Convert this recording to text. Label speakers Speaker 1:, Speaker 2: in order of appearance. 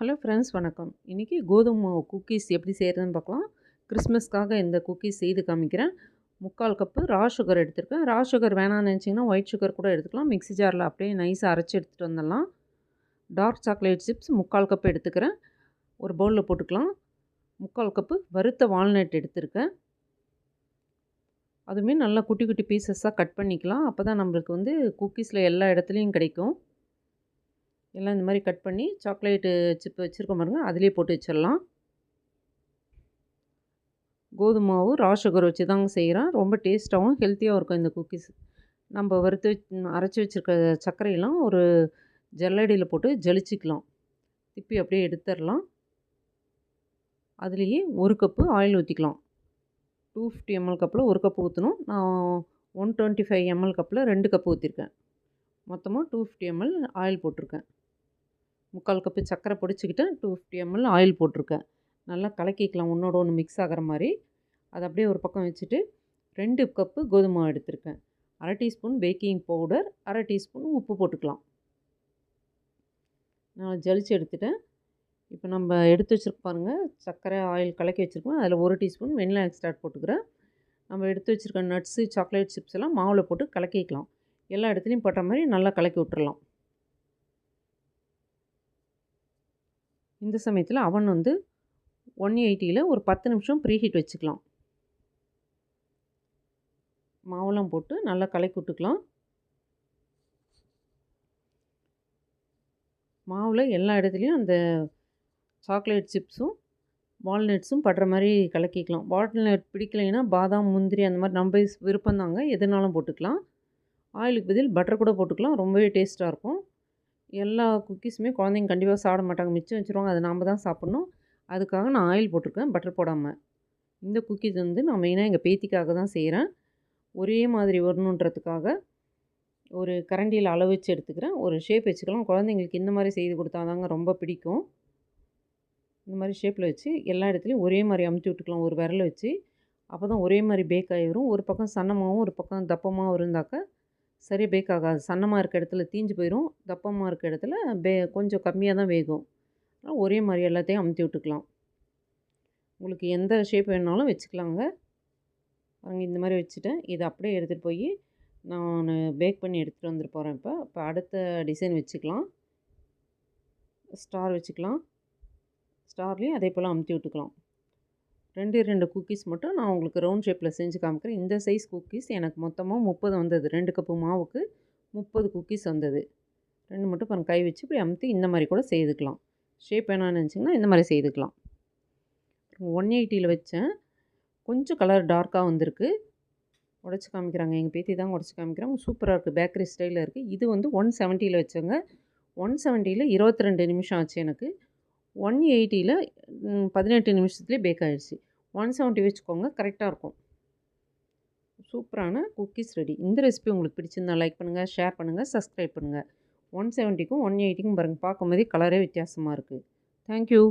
Speaker 1: Hello friends வணக்கம். இன்றைக்கி கோதுமை குக்கீஸ் எப்படி செய்கிறதுன்னு பார்க்கலாம். கிறிஸ்மஸ்க்காக இந்த குக்கீஸ் செய்து காமிக்கிறேன். முக்கால் கப்பு ரா சுகர் எடுத்திருக்கேன். ரா சுகர் வேணாம்னு நினச்சிங்கன்னா ஒயிட் சுகர் கூட எடுத்துக்கலாம். மிக்ஸி ஜாரில் அப்படியே நைஸாக அரைச்சி எடுத்துகிட்டு வந்துடலாம். டார்க் சாக்லேட் சிப்ஸ் முக்கால் கப் எடுத்துக்கிறேன். ஒரு பவுலில் போட்டுக்கலாம். முக்கால் கப்பு வறுத்த வால்நட் எடுத்திருக்கேன். அதுவுமே நல்லா குட்டி குட்டி பீசஸாக கட் பண்ணிக்கலாம். அப்போ தான் நம்மளுக்கு வந்து குக்கீஸில் எல்லா இடத்துலையும் கிடைக்கும். எல்லாம் இந்த மாதிரி கட் பண்ணி சாக்லேட்டு சிப் வச்சுருக்கோம் பாருங்கள் அதிலே போட்டு வச்சிடலாம். கோதுமை மாவு ரா சுகர் வச்சு தாங்க செய்கிறேன் ரொம்ப டேஸ்ட்டாகவும் ஹெல்த்தியாகவும் இருக்கும் இந்த குக்கீஸ் நம்ம வறுத்து அரைச்சி வச்சுருக்க சர்க்கரையெல்லாம் ஒரு ஜல்லடியில் போட்டு ஜலிச்சிக்கலாம். திப்பி அப்படியே எடுத்துடலாம். அதுலேயே ஒரு கப்பு ஆயில் ஊற்றிக்கலாம் டூ ஃபிஃப்டி எம்எல் கப்பில் ஒரு கப்பு ஊற்றணும் நான் ஒன் டுவெண்ட்டி ஃபைவ் எம்எல் கப்பில் ரெண்டு கப்பு ஊற்றிருக்கேன் மொத்தமாக டூ ஃபிஃப்டி எம்எல் ஆயில் போட்டிருக்கேன். முக்கால் கப்பு சர்க்கரை பொடிச்சிக்கிட்டு டூ ஃபிஃப்டி எம்எல் ஆயில் போட்டிருக்கேன். நல்லா கலக்கிக்கலாம் ஒன்றோட ஒன்று மிக்ஸ் ஆகிற மாதிரி. அதை அப்படியே ஒரு பக்கம் வச்சுட்டு ரெண்டு கப்பு கோதுமை எடுத்திருக்கேன். அரை டீஸ்பூன் பேக்கிங் பவுடர் அரை டீஸ்பூன் உப்பு போட்டுக்கலாம். நான் ஜலிச்சு எடுத்துட்டேன். இப்போ நம்ம எடுத்து வச்சுருக்க பாருங்கள் சர்க்கரை ஆயில் கலக்கி வச்சுருக்கோம். அதில் ஒரு டீஸ்பூன் வெண்ணிலா எக்ஸ்ட்ராட் போட்டுக்கிறேன். நம்ம எடுத்து வச்சுருக்க நட்ஸு சாக்லேட் சிப்ஸ் எல்லாம் மாவில் போட்டு கலக்கிக்கலாம். எல்லா இடத்துலையும் போட்ட மாதிரி நல்லா கலக்கி விட்டுறலாம். இந்த சமயத்தில் அவன் வந்து ஒன் எயிட்டியில் ஒரு பத்து நிமிஷம் ப்ரீஹீட் வச்சுக்கலாம். மாவெல்லாம் போட்டு நல்லா கலக்கி விட்டுக்கலாம். மாவில் எல்லா இடத்துலையும் அந்த சாக்லேட் சிப்ஸும் வால்நட்ஸும் படுற மாதிரி கலக்கிக்கலாம். வால்நட் பிடிக்கலைன்னா பாதாம் முந்திரி அந்த மாதிரி நம்ம விருப்பம் தாங்க எதுனாலும் போட்டுக்கலாம். ஆயிலுக்கு பதில் பட்டர் கூட போட்டுக்கலாம். ரொம்பவே டேஸ்ட்டாக இருக்கும். எல்லா குக்கீஸுமே குழந்தைங்க கண்டிப்பாக சாப்பிட மாட்டாங்க. மிச்சம் வச்சுருவாங்க. அதை நாம் தான் சாப்பிட்ணும். அதுக்காக நான் ஆயில் போட்டிருக்கேன். பட்டர் போடாமல் இந்த குக்கீஸ் வந்து நான் மெயினாக எங்கள் பேத்திக்காக தான் செய்கிறேன் ஒரே மாதிரி வரணுன்றதுக்காக ஒரு கரண்டியில் அளவு வச்சு எடுத்துக்கிறேன். ஒரு ஷேப் வச்சுக்கலாம். குழந்தைங்களுக்கு இந்த மாதிரி செய்து கொடுத்தாதாங்க ரொம்ப பிடிக்கும். இந்த மாதிரி ஷேப்பில் வச்சு எல்லா இடத்துலையும் ஒரே மாதிரி அமுத்தி விட்டுக்கலாம். ஒரு விரலை வச்சு. அப்போ தான் ஒரே மாதிரி பேக் ஆகி வரும். ஒரு பக்கம் சன்னமாகவும் ஒரு பக்கம் தப்பமாகவும் இருந்தாக்க சரியாக பேக் ஆகாது. சன்னமாக இருக்க இடத்துல தீஞ்சு போயிடும் தப்பமாக இருக்க இடத்துல பே கொஞ்சம் கம்மியாக தான் வேகும். ஆனால் ஒரே மாதிரி எல்லாத்தையும் அமுத்தி விட்டுக்கலாம். உங்களுக்கு எந்த ஷேப் வேணாலும் வச்சுக்கலாங்க. அங்கே இந்த மாதிரி வச்சுட்டேன். இதை அப்படியே எடுத்துகிட்டு போய் நான் பேக் பண்ணி எடுத்துகிட்டு வந்துட்டு போகிறேன் இப்போ. இப்போ அடுத்த டிசைன் வச்சுக்கலாம். ஸ்டார் வச்சுக்கலாம். ஸ்டார்லேயும் அதே போல் அமுத்தி விட்டுக்கலாம். ரெண்டு ரெண்டு குக்கீஸ் மட்டும் நான் உங்களுக்கு ரவுண்ட் ஷேப்பில் செஞ்சு காமிக்கிறேன். இந்த சைஸ் குக்கீஸ் எனக்கு மொத்தமாக முப்பது வந்தது. ரெண்டு கப்பு மாவுக்கு முப்பது குக்கீஸ் வந்தது. ரெண்டு மட்டும் பாருங்கள் கை வச்சு இப்படி அமுத்தி இந்த மாதிரி கூட செய்துக்கலாம். ஷேப் வேணாம்னு நினச்சிங்கன்னா இந்த மாதிரி செய்துக்கலாம். ஒன் எயிட்டியில் வச்சேன். கொஞ்சம் கலர் டார்க்காக வந்திருக்கு. உடச்சி காமிக்கிறாங்க. எங்கள் பேத்தி தான் உடச்சி காமிக்கிறாங்க. சூப்பராக இருக்குது பேக்கரி ஸ்டைலில் இருக்குது இது வந்து ஒன் செவன்ட்டியில் வச்சேங்க. ஒன் செவன்ட்டியில் இருபத்தி ரெண்டு நிமிஷம் ஆச்சு எனக்கு. ஒன் எயிட்டியில் பதினெட்டு நிமிஷத்துலேயே பேக் ஆகிடுச்சு ஒன் செவன்ட்டி வச்சுக்கோங்க கரெக்டாக இருக்கும். சூப்பரான குக்கீஸ் ரெடி இந்த ரெசிபி உங்களுக்கு பிடிச்சிருந்தா லைக் பண்ணுங்கள் ஷேர் பண்ணுங்கள் சப்ஸ்கிரைப் பண்ணுங்கள் ஒன் செவன்ட்டிக்கும் ஒன் எயிட்டிக்கும் பாருங்கள் பார்க்கும்போதே கலரே வித்தியாசமாக இருக்குது தேங்க்யூ